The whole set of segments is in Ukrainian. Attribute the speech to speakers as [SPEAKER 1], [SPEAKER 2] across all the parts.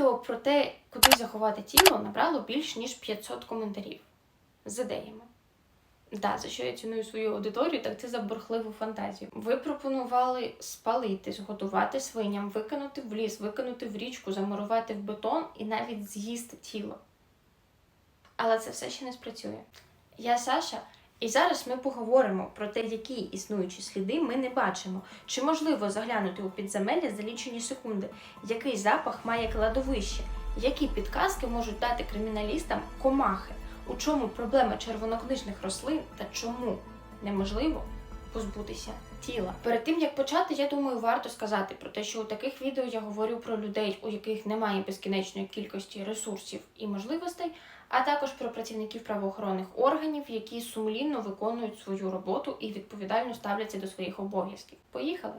[SPEAKER 1] відео про те, куди заховати тіло, набрало більш ніж 500 коментарів з ідеями. Да, за що я ціную свою аудиторію, так це за бурхливу фантазію. Ви пропонували спалити, зготувати свиням, викинути в ліс, викинути в річку, замурувати в бетон і навіть з'їсти тіло. Але це все ще не спрацює. Я Саша, і зараз ми поговоримо про те, які існуючі сліди ми не бачимо. Чи можливо заглянути у підземелля за лічені секунди, який запах має кладовище, які підказки можуть дати криміналістам комахи, у чому проблема червонокнижних рослин та чому неможливо позбутися тіла. Перед тим як почати, я думаю, варто сказати про те, що у таких відео я говорю про людей, у яких немає безкінечної кількості ресурсів і можливостей, а також про працівників правоохоронних органів, які сумлінно виконують свою роботу і відповідально ставляться до своїх обов'язків. Поїхали.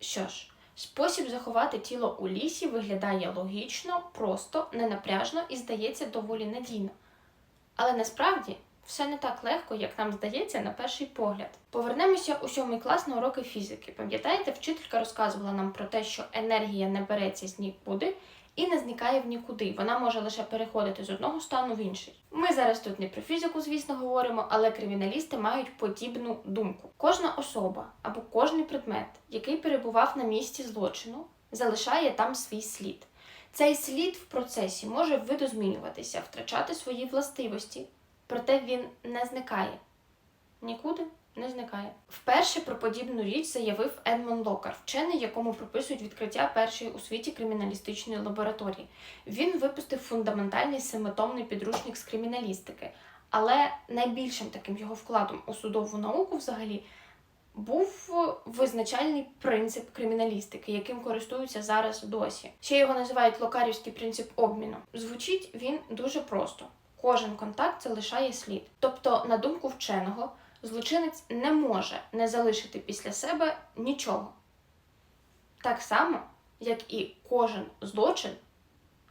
[SPEAKER 1] Що ж, спосіб заховати тіло у лісі виглядає логічно, просто, ненапряжно і здається доволі надійно. Але насправді все не так легко, як нам здається на перший погляд. Повернемося у сьомий клас на уроки фізики. Пам'ятаєте, вчителька розказувала нам про те, що енергія не береться з нікуди і не зникає в нікуди. Вона може лише переходити з одного стану в інший. Ми зараз тут не про фізику, звісно, говоримо, але криміналісти мають подібну думку. Кожна особа або кожний предмет, який перебував на місці злочину, залишає там свій слід. Цей слід в процесі може видозмінюватися, втрачати свої властивості, проте він не зникає. Нікуди не зникає. Вперше про подібну річ заявив Едмон Локар, вчений, якому приписують відкриття першої у світі криміналістичної лабораторії. Він випустив фундаментальний семитомний підручник з криміналістики, але найбільшим таким його вкладом у судову науку взагалі був визначальний принцип криміналістики, яким користуються зараз досі. Ще його називають локарівський принцип обміну. Звучить він дуже просто: кожен контакт залишає слід. Тобто, на думку вченого, злочинець не може не залишити після себе нічого. Так само, як і кожен злочин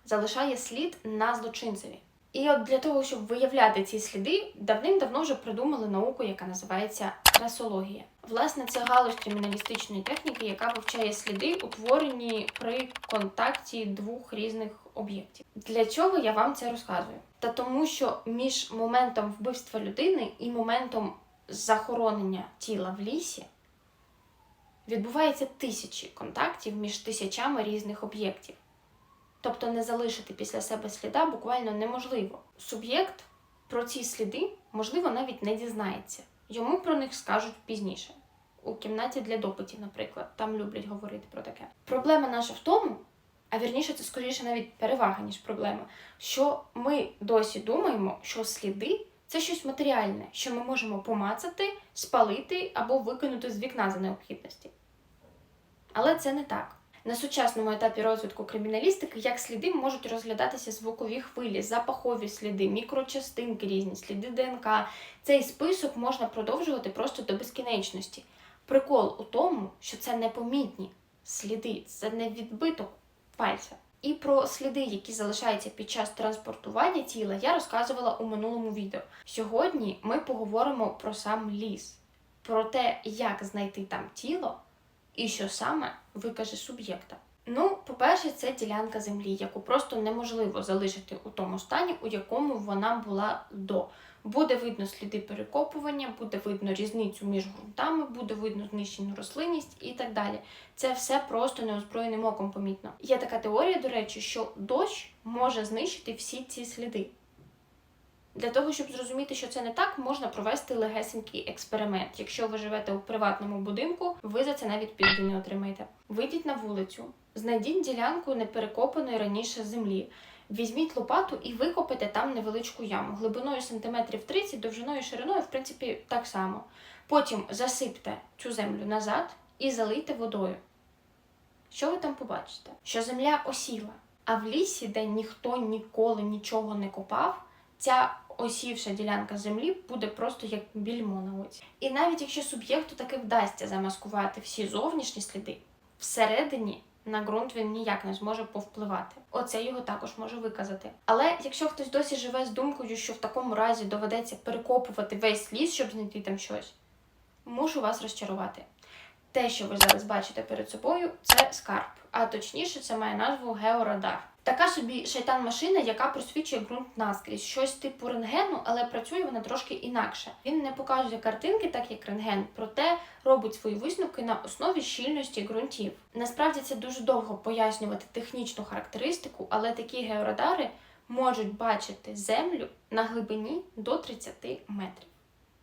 [SPEAKER 1] залишає слід на злочинцеві. І от для того, щоб виявляти ці сліди, давним-давно вже придумали науку, яка називається трасологія. Власне, це галузь криміналістичної техніки, яка вивчає сліди, утворені при контакті двох різних об'єктів. Для чого я вам це розказую? Та тому, що між моментом вбивства людини і моментом захоронення тіла в лісі відбувається тисячі контактів між тисячами різних об'єктів. Тобто не залишити після себе сліда буквально неможливо. Суб'єкт про ці сліди, можливо, навіть не дізнається. Йому про них скажуть пізніше. У кімнаті для допитів, наприклад, там люблять говорити про таке. Проблема наша в тому, а вірніше, це скоріше навіть перевага, ніж проблема, що ми досі думаємо, що сліди це щось матеріальне, що ми можемо помацати, спалити або викинути з вікна за необхідності. Але це не так. На сучасному етапі розвитку криміналістики як сліди можуть розглядатися звукові хвилі, запахові сліди, мікрочастинки різні, сліди ДНК. Цей список можна продовжувати просто до безкінечності. Прикол у тому, що це непомітні сліди, це не відбиток пальця. І про сліди, які залишаються під час транспортування тіла, я розказувала у минулому відео. Сьогодні ми поговоримо про сам ліс, про те, як знайти там тіло і що саме викаже суб'єкта. Ну, по-перше, це ділянка землі, яку просто неможливо залишити у тому стані, у якому вона була до. Буде видно сліди перекопування, буде видно різницю між ґрунтами, буде видно знищену рослинність і так далі. Це все просто неозброєним оком помітно. Є така теорія, до речі, що дощ може знищити всі ці сліди. Для того, щоб зрозуміти, що це не так, можна провести легесенький експеримент. Якщо ви живете у приватному будинку, ви за це навіть пізді не отримаєте. Вийдіть на вулицю, знайдіть ділянку неперекопаної раніше землі. Візьміть лопату і викопайте там невеличку яму глибиною сантиметрів 30, довжиною шириною, в принципі, так само. Потім засипте цю землю назад і залийте водою. Що ви там побачите? Що земля осіла, а в лісі, де ніхто ніколи нічого не копав, ця осівша ділянка землі буде просто як більмо на оці. І навіть якщо суб'єкту таки вдасться замаскувати всі зовнішні сліди, всередині на ґрунт він ніяк не зможе повпливати. Оце його також може виказати. Але якщо хтось досі живе з думкою, що в такому разі доведеться перекопувати весь ліс, щоб знайти там щось, мушу вас розчарувати. Те, що ви зараз бачите перед собою, це скарб, а точніше, це має назву георадар. Така собі шайтан-машина, яка просвічує ґрунт наскрізь. Щось типу рентгену, але працює вона трошки інакше. Він не показує картинки, так як рентген, проте робить свої висновки на основі щільності ґрунтів. Насправді це дуже довго пояснювати технічну характеристику, але такі георадари можуть бачити землю на глибині до 30 метрів.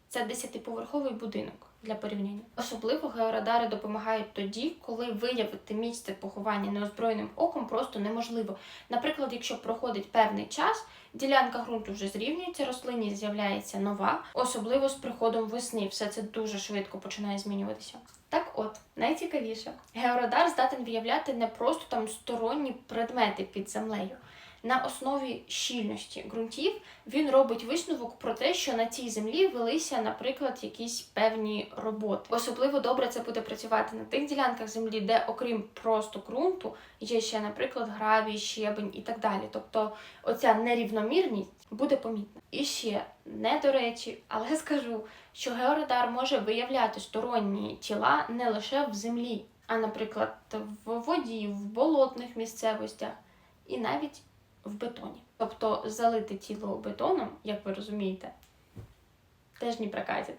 [SPEAKER 1] Це 10-поверховий будинок для порівняння. Особливо георадари допомагають тоді, коли виявити місце поховання неозброєним оком просто неможливо. Наприклад, якщо проходить певний час, ділянка ґрунту вже зрівнюється, рослині з'являється нова, особливо з приходом весни. Все це дуже швидко починає змінюватися. Так от, найцікавіше, георадар здатен виявляти не просто там сторонні предмети під землею. На основі щільності ґрунтів він робить висновок про те, що на цій землі велися, наприклад, якісь певні роботи. Особливо добре це буде працювати на тих ділянках землі, де, окрім просто ґрунту, є ще, наприклад, гравій, щебень і так далі. Тобто, оця нерівномірність буде помітна. І ще не до речі, але скажу, що георадар може виявляти сторонні тіла не лише в землі, а, наприклад, в воді, в болотних місцевостях і навіть в бетоні. Тобто залити тіло бетоном, як ви розумієте, теж не прокатить.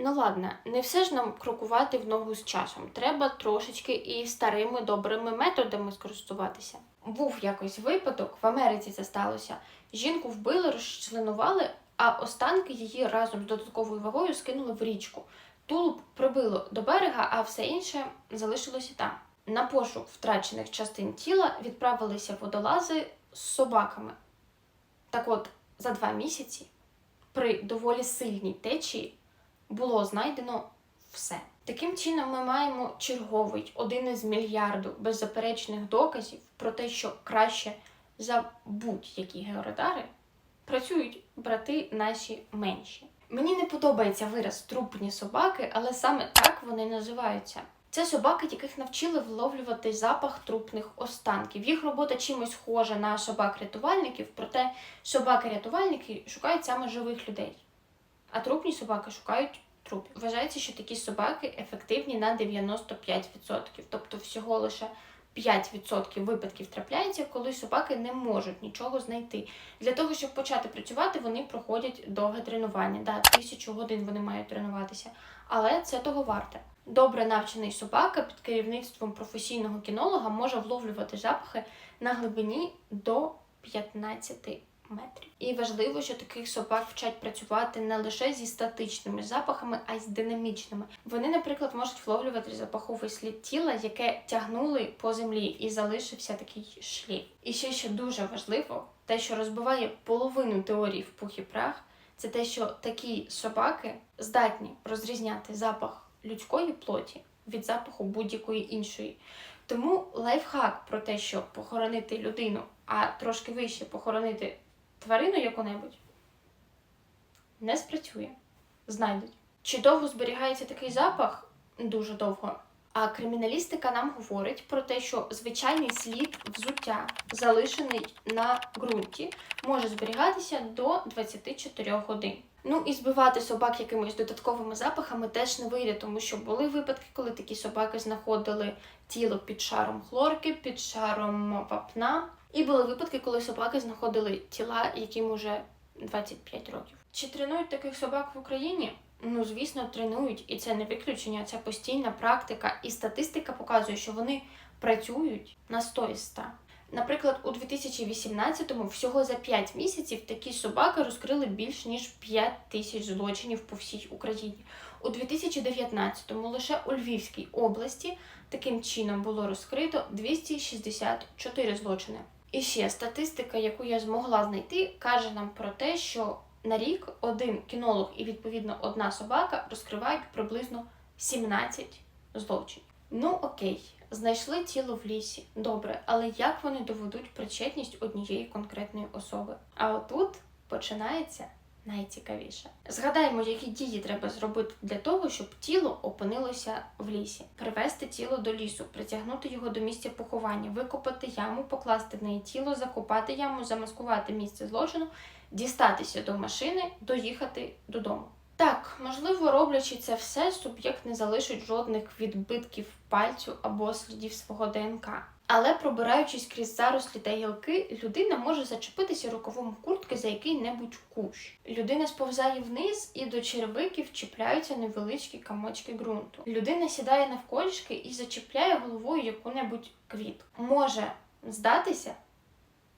[SPEAKER 1] Ну ладно, не все ж нам крокувати в ногу з часом. Треба трошечки і старими добрими методами скористуватися. Був якось випадок, в Америці це сталося. Жінку вбили, розчленували, а останки її разом з додатковою вагою скинули в річку. Тулуб прибило до берега, а все інше залишилося там. На пошук втрачених частин тіла відправилися водолази з собаками. Так от, за два місяці при доволі сильній течії було знайдено все. Таким чином, ми маємо черговий один із мільярду беззаперечних доказів про те, що краще за будь-які георадари працюють брати наші менші. Мені не подобається вираз трупні собаки, але саме так вони називаються. Це собаки, яких навчили вловлювати запах трупних останків. Їх робота чимось схожа на собак-рятувальників, проте собаки-рятувальники шукають саме живих людей, а трупні собаки шукають трупів. Вважається, що такі собаки ефективні на 95%, тобто всього лише 5% випадків трапляється, коли собаки не можуть нічого знайти. Для того, щоб почати працювати, вони проходять довге тренування. Да, тисячу годин вони мають тренуватися, але це того варте. Добре навчений собака під керівництвом професійного кінолога може вловлювати запахи на глибині до 15 метрів. І важливо, що таких собак вчать працювати не лише зі статичними запахами, а й з динамічними. Вони, наприклад, можуть вловлювати запаховий слід тіла, яке тягнули по землі, і залишився такий шлейф. І ще що дуже важливо, те, що розбиває половину теорії в пух і прах, це те, що такі собаки здатні розрізняти запах людської плоті від запаху будь-якої іншої. Тому лайфхак про те, що похоронити людину, а трошки вище похоронити тварину яку-небудь, не спрацює. Знайдуть. Чи довго зберігається такий запах? Дуже довго. А криміналістика нам говорить про те, що звичайний слід взуття, залишений на ґрунті, може зберігатися до 24 годин. Ну і збивати собак якимись додатковими запахами теж не вийде, тому що були випадки, коли такі собаки знаходили тіло під шаром хлорки, під шаром вапна. І були випадки, коли собаки знаходили тіла, яким уже 25 років. Чи тренують таких собак в Україні? Ну, звісно, тренують, і це не виключення, це постійна практика. І статистика показує, що вони працюють на 100 із 100. Наприклад, у 2018-му всього за 5 місяців такі собаки розкрили більш ніж 5 тисяч злочинів по всій Україні. У 2019-му лише у Львівській області таким чином було розкрито 264 злочини. І ще статистика, яку я змогла знайти, каже нам про те, що на рік один кінолог і відповідно одна собака розкривають приблизно 17 злочинів. Ну окей, знайшли тіло в лісі. Добре, але як вони доведуть причетність однієї конкретної особи? А отут починається найцікавіше. Згадаємо, які дії треба зробити для того, щоб тіло опинилося в лісі, привести тіло до лісу, притягнути його до місця поховання, викопати яму, покласти в неї тіло, закопати яму, замаскувати місце злочину, дістатися до машини, доїхати додому. Так, можливо, роблячи це все, суб'єкт не залишить жодних відбитків пальцю або слідів свого ДНК. Але пробираючись крізь зарослі та гілки, людина може зачепитися рукавом куртки за який-небудь кущ. Людина сповзає вниз і до черевиків чіпляються невеличкі камочки ґрунту. Людина сідає навколішки і зачіпляє головою яку-небудь квітку. Може здатися,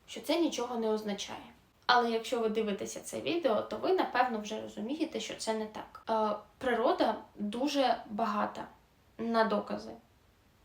[SPEAKER 1] що це нічого не означає. Але якщо ви дивитеся це відео, то ви напевно вже розумієте, що це не так. Е, природа дуже багата на докази.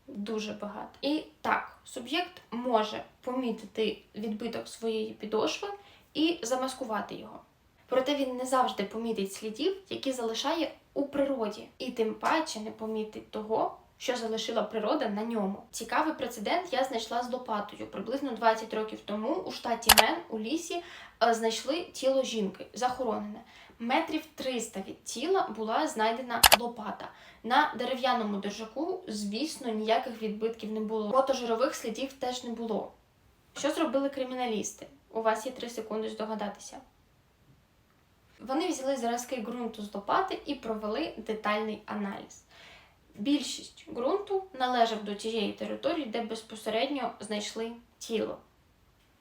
[SPEAKER 1] Дуже багато. І так, суб'єкт може помітити відбиток своєї підошви і замаскувати його. Проте він не завжди помітить слідів, які залишає у природі, і тим паче не помітить того, що залишила природа на ньому. Цікавий прецедент я знайшла з лопатою. Приблизно 20 років тому у штаті Мен у лісі е, знайшли тіло жінки захоронене. Метрів 300 від тіла була знайдена лопата. На дерев'яному держаку, звісно, ніяких відбитків не було. Фотожирових слідів теж не було. Що зробили криміналісти? У вас є 3 секунди здогадатися. Вони взяли зразки ґрунту з лопати і провели детальний аналіз. Більшість ґрунту належав до тієї території, де безпосередньо знайшли тіло.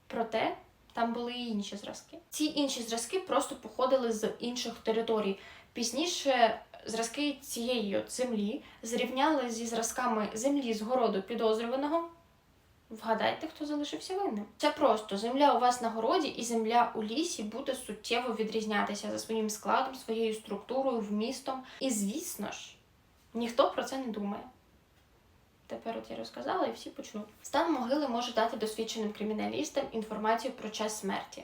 [SPEAKER 1] Проте там були і інші зразки. Ці інші зразки просто походили з інших територій. Пізніше зразки цієї землі зрівняли зі зразками землі з городу підозрюваного. Вгадайте, хто залишився винним. Це просто земля у вас на городі і земля у лісі буде суттєво відрізнятися за своїм складом, своєю структурою, вмістом. І звісно ж, ніхто про це не думає. Тепер от я розказала і всі почнуть. Стан могили може дати досвідченим криміналістам інформацію про час смерті.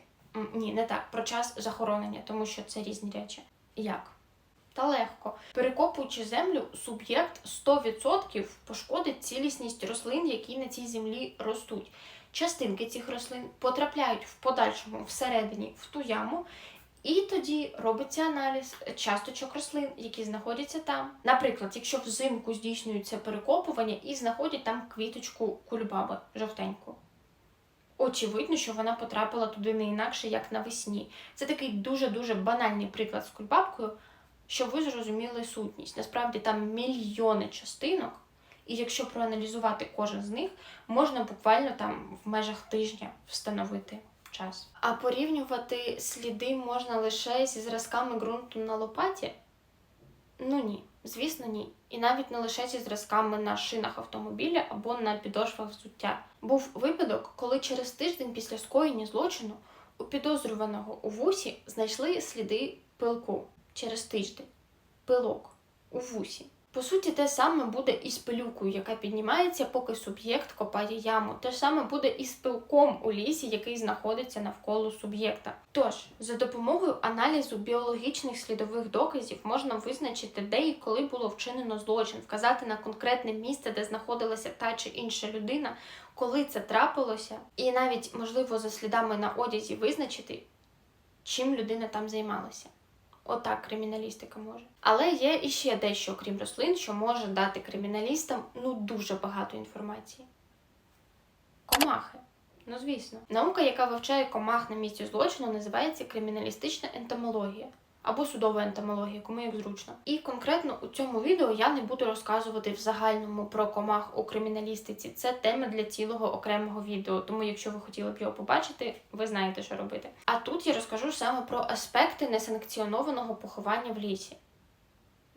[SPEAKER 1] Ні, не так, про час захоронення, тому що це різні речі. Як? Та легко. Перекопуючи землю, суб'єкт 100% пошкодить цілісність рослин, які на цій землі ростуть. Частинки цих рослин потрапляють в подальшому всередині в ту яму, і тоді робиться аналіз часточок рослин, які знаходяться там. Наприклад, якщо взимку здійснюється перекопування і знаходять там квіточку кульбаби жовтеньку. Очевидно, що вона потрапила туди не інакше, як навесні. Це такий дуже-дуже банальний приклад з кульбабкою, щоб ви зрозуміли сутність. Насправді там мільйони частинок, і якщо проаналізувати кожен з них, можна буквально там в межах тижня встановити час. А порівнювати сліди можна лише зі зразками ґрунту на лопаті? Ну ні, звісно, ні. І навіть не лише зі зразками на шинах автомобіля або на підошвах взуття. Був випадок, коли через тиждень після скоєння злочину у підозрюваного у вусі знайшли сліди пилку через тиждень. Пилок у вусі. По суті, те саме буде і з пилюкою, яка піднімається, поки суб'єкт копає яму. Те саме буде і з пилком у лісі, який знаходиться навколо суб'єкта. Тож, за допомогою аналізу біологічних слідових доказів можна визначити, де і коли було вчинено злочин, вказати на конкретне місце, де знаходилася та чи інша людина, коли це трапилося, і навіть можливо за слідами на одязі визначити, чим людина там займалася. Отак криміналістика може. Але є іще дещо, крім рослин, що може дати криміналістам ну дуже багато інформації. Комахи. Ну, звісно. Наука, яка вивчає комах на місці злочину, називається криміналістична ентомологія або судова ентомологія, кому як зручно. І конкретно у цьому відео я не буду розказувати в загальному про комах у криміналістиці. Це тема для цілого окремого відео. Тому, якщо ви хотіли б його побачити, ви знаєте, що робити. А тут я розкажу саме про аспекти несанкціонованого поховання в лісі.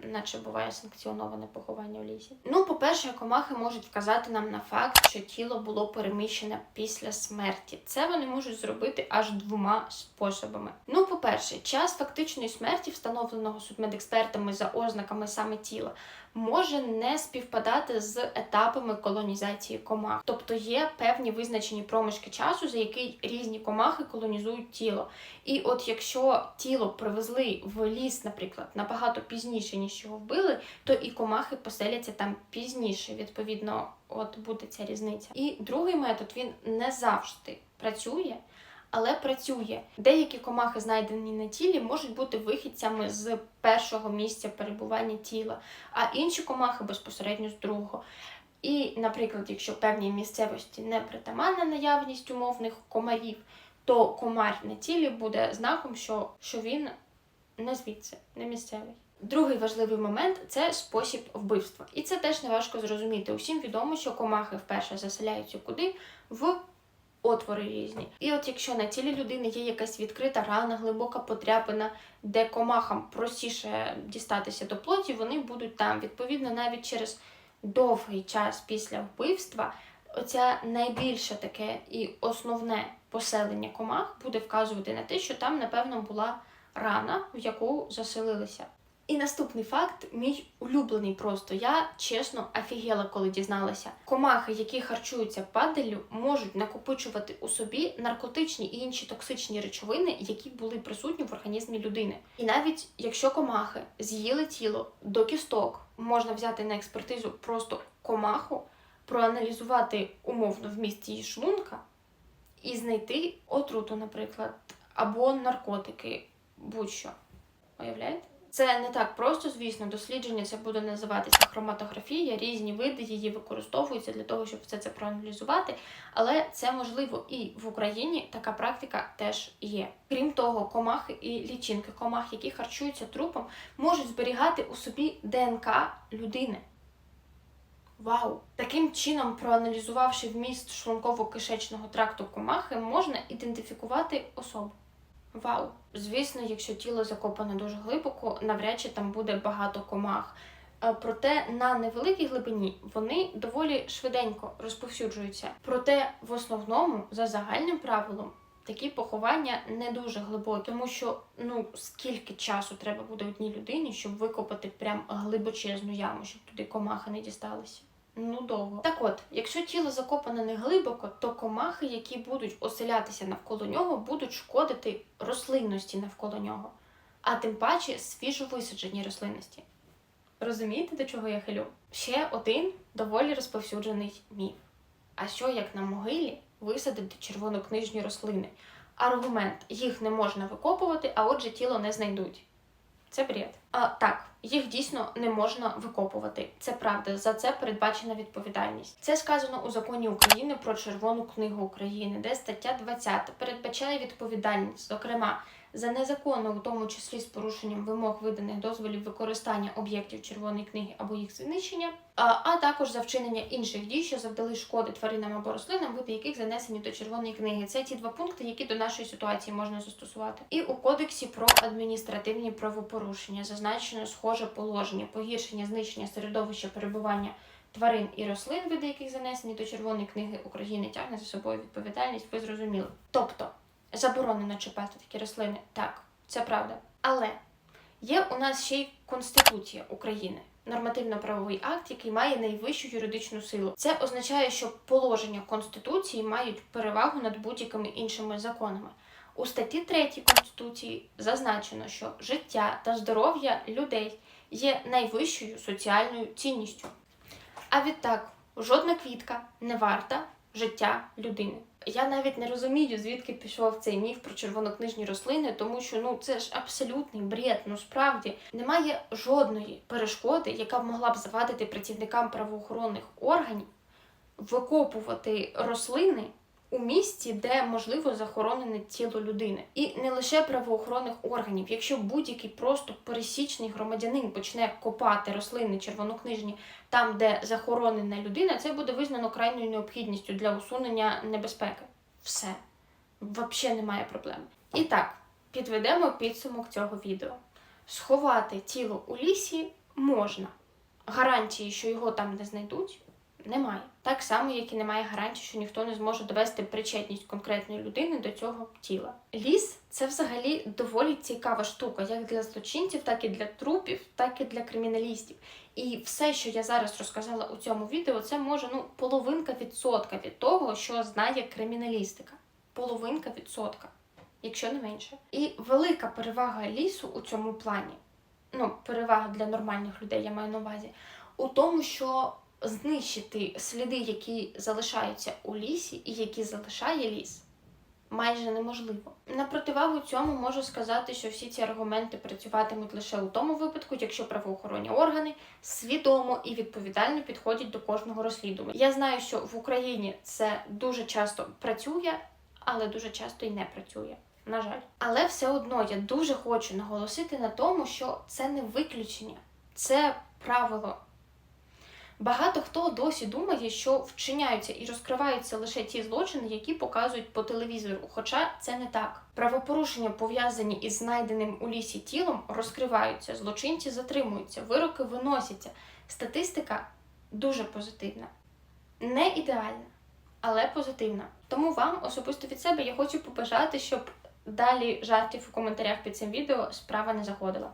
[SPEAKER 1] Наче буває санкціоноване поховання в лісі. Ну, по-перше, комахи можуть вказати нам на факт, що тіло було переміщене після смерті. Це вони можуть зробити аж двома способами. Ну, по-перше, час фактичної смерті, встановленого судмедекспертами за ознаками саме тіла, може не співпадати з етапами колонізації комах. Тобто є певні визначені проміжки часу, за який різні комахи колонізують тіло. І от якщо тіло привезли в ліс, наприклад, набагато пізніше, ніж його вбили, то і комахи поселяться там пізніше. Відповідно, от буде ця різниця. І другий метод він не завжди працює. Але працює. Деякі комахи, знайдені на тілі, можуть бути вихідцями з першого місця перебування тіла, а інші комахи безпосередньо з другого. І, наприклад, якщо певній місцевості не притаманна наявність умовних комарів, то комар на тілі буде знаком, що, що він не звідси, не місцевий. Другий важливий момент це спосіб вбивства. І це теж не важко зрозуміти. Усім відомо, що комахи вперше заселяються куди? В отвори різні. І от якщо на тілі людини є якась відкрита рана, глибока подряпина, де комахам простіше дістатися до плоті, вони будуть там. Відповідно, навіть через довгий час після вбивства, оця найбільше таке і основне поселення комах буде вказувати на те, що там, напевно, була рана, в яку заселилися. І наступний факт, мій улюблений просто. Я чесно офігела, коли дізналася. Комахи, які харчуються падаллю, можуть накопичувати у собі наркотичні і інші токсичні речовини, які були присутні в організмі людини. І навіть якщо комахи з'їли тіло до кісток, можна взяти на експертизу просто комаху, проаналізувати умовно вміст її шлунка і знайти отруту, наприклад, або наркотики, будь-що. Уявляєте? Це не так просто, звісно, дослідження це буде називатися хроматографія, різні види її використовуються для того, щоб все це проаналізувати. Але це можливо і в Україні така практика теж є. Крім того, комахи і лічинки комах, які харчуються трупом, можуть зберігати у собі ДНК людини. Вау! Таким чином, проаналізувавши вміст шлунково-кишечного тракту комахи, можна ідентифікувати особу. Вау! Звісно, якщо тіло закопане дуже глибоко, навряд чи там буде багато комах. Е, Проте на невеликій глибині вони доволі швиденько розповсюджуються. Проте, в основному, за загальним правилом, такі поховання не дуже глибокі, тому що ну скільки часу треба буде одній людині, щоб викопати прям глибочезну яму, щоб туди комахи не дісталися. Ну, довго. Так от, якщо тіло закопане не глибоко, то комахи, які будуть оселятися навколо нього, будуть шкодити рослинності навколо нього, а тим паче свіжовисадженій рослинності. Розумієте, до чого я хилю? Ще один доволі розповсюджений міф. А що як на могилі висадити червонокнижні рослини? Аргумент: їх не можна викопувати, а отже тіло не знайдуть. Це бред. А так, їх дійсно не можна викопувати. Це правда. За це передбачена відповідальність. Це сказано у законі України про Червону книгу України, де стаття 20 передбачає відповідальність, зокрема за незаконне, у тому числі з порушенням вимог виданих дозволів використання об'єктів червоної книги або їх знищення, а також за вчинення інших дій, що завдали шкоди тваринам або рослинам, види яких занесені до червоної книги. Це ті два пункти, які до нашої ситуації можна застосувати. І у кодексі про адміністративні правопорушення зазначено схоже положення, погіршення, знищення середовища перебування. Тварин і рослин, види яких занесені до Червоної книги України, тягне за собою відповідальність, ви зрозуміли. Тобто заборонено чіпати такі рослини. Так, це правда. Але є у нас ще й Конституція України, нормативно-правовий акт, який має найвищу юридичну силу. Це означає, що положення Конституції мають перевагу над будь-якими іншими законами. У статті 3 Конституції зазначено, що життя та здоров'я людей є найвищою соціальною цінністю. А відтак, жодна квітка не варта життя людини. Я навіть не розумію, звідки пішов цей міф про червонокнижні рослини, тому що ну це ж абсолютний бред. Ну справді немає жодної перешкоди, яка б могла б завадити працівникам правоохоронних органів викопувати рослини у місці, де можливо захоронене тіло людини, і не лише правоохоронних органів. Якщо будь-який просто пересічний громадянин почне копати рослини червонокнижні там, де захоронена людина, це буде визнано крайньою необхідністю для усунення небезпеки. Все. Взагалі немає проблем. І так, підведемо підсумок цього відео. Сховати тіло у лісі можна. Гарантії, що його там не знайдуть, немає. Так само, як і немає гарантії, що ніхто не зможе довести причетність конкретної людини до цього тіла. Ліс це взагалі доволі цікава штука, як для злочинців, так і для трупів, так і для криміналістів. І все, що я зараз розказала у цьому відео, це може ну половинка відсотка від того, що знає криміналістика. Половинка відсотка, якщо не менше. І велика перевага лісу у цьому плані, ну, перевага для нормальних людей, я маю на увазі, у тому, що знищити сліди, які залишаються у лісі, і які залишає ліс, майже неможливо. На противагу цьому можу сказати, що всі ці аргументи працюватимуть лише у тому випадку, якщо правоохоронні органи свідомо і відповідально підходять до кожного розслідування. Я знаю, що в Україні це дуже часто працює, але дуже часто і не працює. на жаль. Але все одно я дуже хочу наголосити на тому, що це не виключення, це правило. Багато хто досі думає, що вчиняються і розкриваються лише ті злочини, які показують по телевізору. Хоча це не так. Правопорушення, пов'язані із знайденим у лісі тілом, розкриваються, злочинці затримуються, вироки виносяться. Статистика дуже позитивна, не ідеальна, але позитивна. Тому вам особисто від себе я хочу побажати, щоб далі жартів у коментарях під цим відео справа не заходила.